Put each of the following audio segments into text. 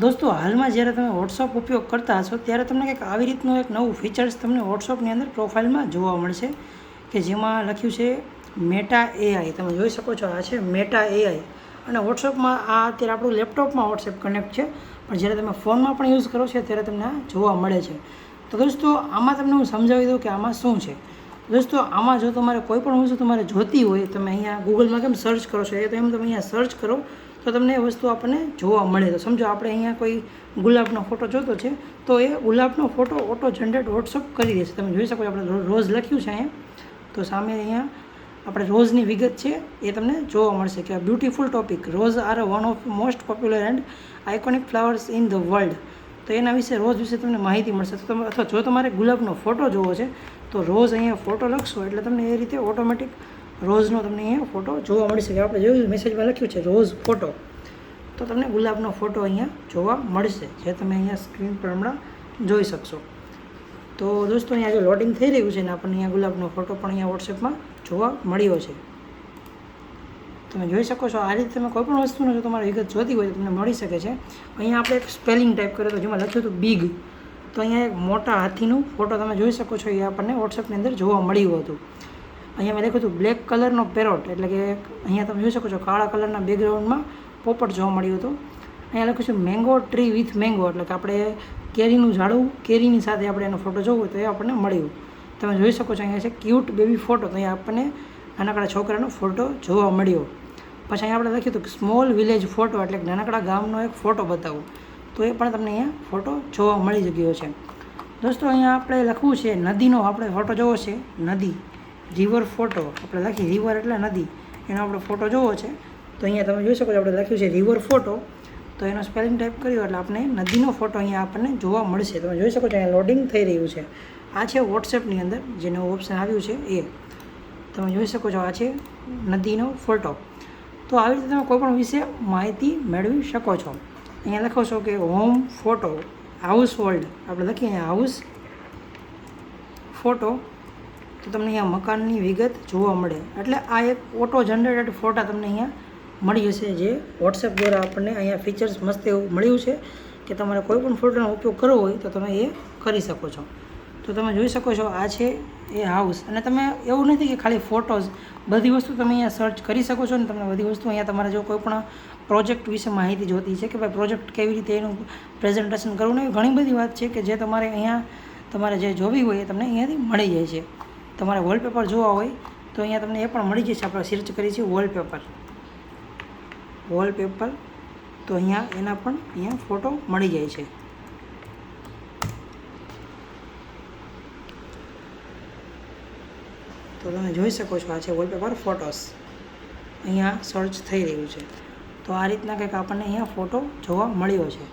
દોસ્તો, હાલમાં જ્યારે તમે વોટ્સઅપ ઉપયોગ કરતા હશો, ત્યારે તમને કંઈક આવી રીતનું એક નવું ફીચર્સ તમને વોટ્સઅપની અંદર પ્રોફાઇલમાં જોવા મળશે કે જેમાં લખ્યું છે મેટા એઆઈ તમે જોઈ શકો છો, આ છે મેટા એઆઈ અને વોટ્સઅપમાં આ અત્યારે આપણું લેપટોપમાં વોટ્સએપ કનેક્ટ છે, પણ જ્યારે તમે ફોનમાં પણ યુઝ કરો છો, ત્યારે તમને જોવા મળે છે. તો દોસ્તો, આમાં તમને હું સમજાવી દઉં કે આમાં શું છે. દોસ્તો, આમાં જો તમારે કોઈ પણ વસ્તુ તમારે જોતી હોય, તમે અહીંયા ગૂગલમાં કેમ સર્ચ કરો છો, એ તો એમ તમે અહીંયા સર્ચ કરો તો તમને એ વસ્તુ આપણને જોવા મળે. તો સમજો, આપણે અહીંયા કોઈ ગુલાબનો ફોટો જોતો છે, તો એ ગુલાબનો ફોટો ઓટો જનરેટ વોટ્સઅપ કરી દેશે. તમે જોઈ શકો આપણે રોજ લખ્યું છે અહીંયા. તો સામે અહીંયા આપણે રોઝની વિગત છે, એ તમને જોવા મળશે કે beautiful topic rose are one of most popular and iconic flowers in the world તો એના વિશે રોઝ વિશે તમને માહિતી મળશે. તો તમે, અથવા જો તમારે ગુલાબનો ફોટો જોવો છે, તો રોઝ અહીંયા ફોટો લખશો, એટલે તમને એ રીતે ઓટોમેટિક રોઝનો તમને અહીંયા ફોટો જોવા મળશે કે આપણે જોયું મેસેજમાં લખ્યું છે રોઝ ફોટો. તો તમને ગુલાબનો ફોટો અહીંયા જોવા મળશે, જે તમે અહીંયા સ્ક્રીન પર હમણાં જોઈ શકશો. તો દોસ્તો, અહીંયા જો લોડિંગ થઈ રહ્યું છે ને, આપણને અહીંયા ગુલાબનો ફોટો પણ અહીંયા વોટ્સએપમાં જોવા મળ્યો છે. તમે જોઈ શકો છો, આ રીતે તમે કોઈ પણ વસ્તુનો જો તમારે વિગત જોતી હોય તો તમને મળી શકે છે. અહીંયા આપણે એક સ્પેલિંગ ટાઈપ કર્યો તો જેમાં લખ્યું હતું બિગ તો અહીંયા એક મોટા હાથીનું ફોટો તમે જોઈ શકો છો, એ આપણને વોટ્સએપની અંદર જોવા મળ્યું હતું. અહીંયા મેં લખ્યું હતું બ્લેક કલરનો પેરોટ એટલે કે અહીંયા તમે જોઈ શકો છો કાળા કલરના બેકગ્રાઉન્ડમાં પોપટ જોવા મળ્યું હતું. અહીંયા લખ્યું છે મેંગો ટ્રી વિથ મેંગો એટલે કે આપણે કેરીનું ઝાડવું, કેરીની સાથે આપણે એનો ફોટો જોવો તો એ આપણને મળ્યું. તમે જોઈ શકો છો અહીંયા છે ક્યુટ બેબી ફોટો તો અહીંયા આપણને નાનકડા છોકરાનો ફોટો જોવા મળ્યો. પછી અહીંયા આપણે લખ્યું હતું સ્મોલ વિલેજ ફોટો એટલે નાનકડા ગામનો એક ફોટો બતાવો. તો એ પણ તમને અહીંયા ફોટો જોવા મળી ગયો છે. દોસ્તો, અહીંયા આપણે લખવું છે, નદીનો આપણે ફોટો જોવો છે, નદી. રિવર ફોટો આપણે લખી રિવર એટલે નદી. એનો આપણે ફોટો જોવો છે, તો અહીંયા તમે જોઈ શકો છો, આપણે લખ્યું છે રિવર ફોટો તો એનો સ્પેલિંગ ટાઈપ કર્યો એટલે આપણે નદીનો ફોટો અહીંયા આપણને જોવા મળશે. તમે જોઈ શકો છો, અહીંયા લોડિંગ થઈ રહ્યું છે. આ છે વોટ્સએપની અંદર જે નવું ઓપ્શન આવ્યું છે એ. તમે જોઈ શકો છો, આ છે નદીનો ફોટો તો આવી રીતે તમે કોઈ પણ વિશે માહિતી મેળવી શકો છો. અહીંયા લખો છો કે હોમ ફોટો હાઉસ હોલ્ડ આપણે લખીએ હાઉસ ફોટો તો તમને અહીંયા મકાનની વિગત જોવા મળે. એટલે આ એક ઓટો જનરેટેડ ફોટા તમને અહીંયા મળી જશે જે વોટ્સએપ દ્વારા આપણને અહીંયા ફીચર્સ મસ્ત એવું મળ્યું છે કે તમારે કોઈ પણ ફોટોનો ઉપયોગ કરવો હોય તો તમે એ કરી શકો છો. તો તમે જોઈ શકો છો આ છે એ હાઉસ અને તમે એવું નથી કે ખાલી ફોટોઝ બધી વસ્તુ તમે અહીંયા સર્ચ કરી શકો છો ને તમને બધી વસ્તુ અહીંયા તમારે જો કોઈ પણ પ્રોજેક્ટ વિશે માહિતી જોતી છે કે ભાઈ પ્રોજેક્ટ કેવી રીતે એનું પ્રેઝન્ટેશન કરવું ને એવી ઘણી બધી વાત છે કે જે તમારે અહીંયા તમારે જે જોવી હોય એ તમને અહીંયાથી મળી જાય છે. તમારે વોલપેપર જોવા હોય, તો અહીંયા તમને એ પણ મળી જશે. આપણે સર્ચ કરીએ છીએ વોલપેપર વોલપેપર તો અહીંયા એના પણ અહીંયા ફોટો મળી જાય છે. તો તમે જોઈ શકો છો આ છે વોલપેપર ફોટોસ અહીંયા સર્ચ થઈ રહ્યું છે. તો આ રીતના કંઈક આપણને અહીંયા ફોટો જોવા મળ્યો છે.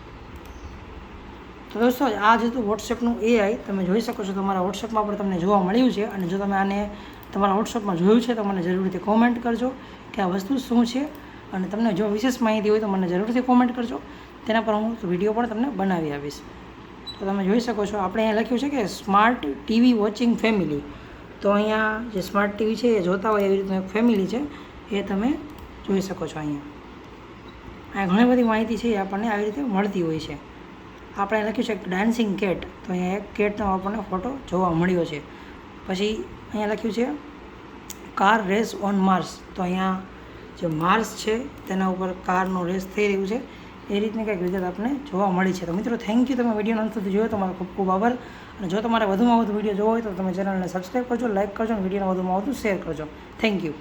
તો દોસ્તો આ જ વોટ્સએપનું એઆઈ તમે જોઈ શકો છો, તમારા વોટ્સએપમાં પણ તમને જોવા મળ્યું છે. અને જો તમે આને તમારા વોટ્સએપમાં જોયું છે, તો મને જરૂરથી કોમેન્ટ કરજો કે આ વસ્તુ શું છે. અને તમને જો વિશેષ માહિતી હોય, તો મને જરૂરથી કોમેન્ટ કરજો. તેના પર હું વીડિયો પણ તમને બનાવી આવીશ તો તમે જોઈ શકો છો, આપણે અહીંયા લખ્યું છે કે સ્માર્ટ ટીવી વોચિંગ ફેમિલી. તો અહીંયા જે સ્માર્ટ ટીવી છે, એ જોતા હોય એવી રીતનું એક ફેમિલી છે, એ તમે જોઈ શકો છો અહીંયા. આ ઘણી બધી માહિતી છે, એ આપણને આવી રીતે મળતી હોય છે. આપણે લખ્યું છે ડાન્સિંગ કેટ તો અહીંયા એક કેટનો આપણને ફોટો જોવા મળ્યો છે. પછી અહીંયા લખ્યું છે કાર રેસ ઓન માર્સ તો અહીંયા જે માર્સ છે, તેના ઉપર કારનો રેસ થઈ રહ્યું છે. એ રીતની કંઈક વિગત આપણને જોવા મળી છે. તો મિત્રો થેન્ક યુ તમે વિડીયોનો અંત સુધી જોયો, તમારો ખૂબ ખૂબ આભાર. અને જો તમારે વધુમાં વધુ વીડિયો જોવો હોય તો તમે ચેનલને સબસ્ક્રાઈબ કરજો લાઇક કરજો અને વિડીયોને વધુમાં વધુ શેર કરજો. Thank you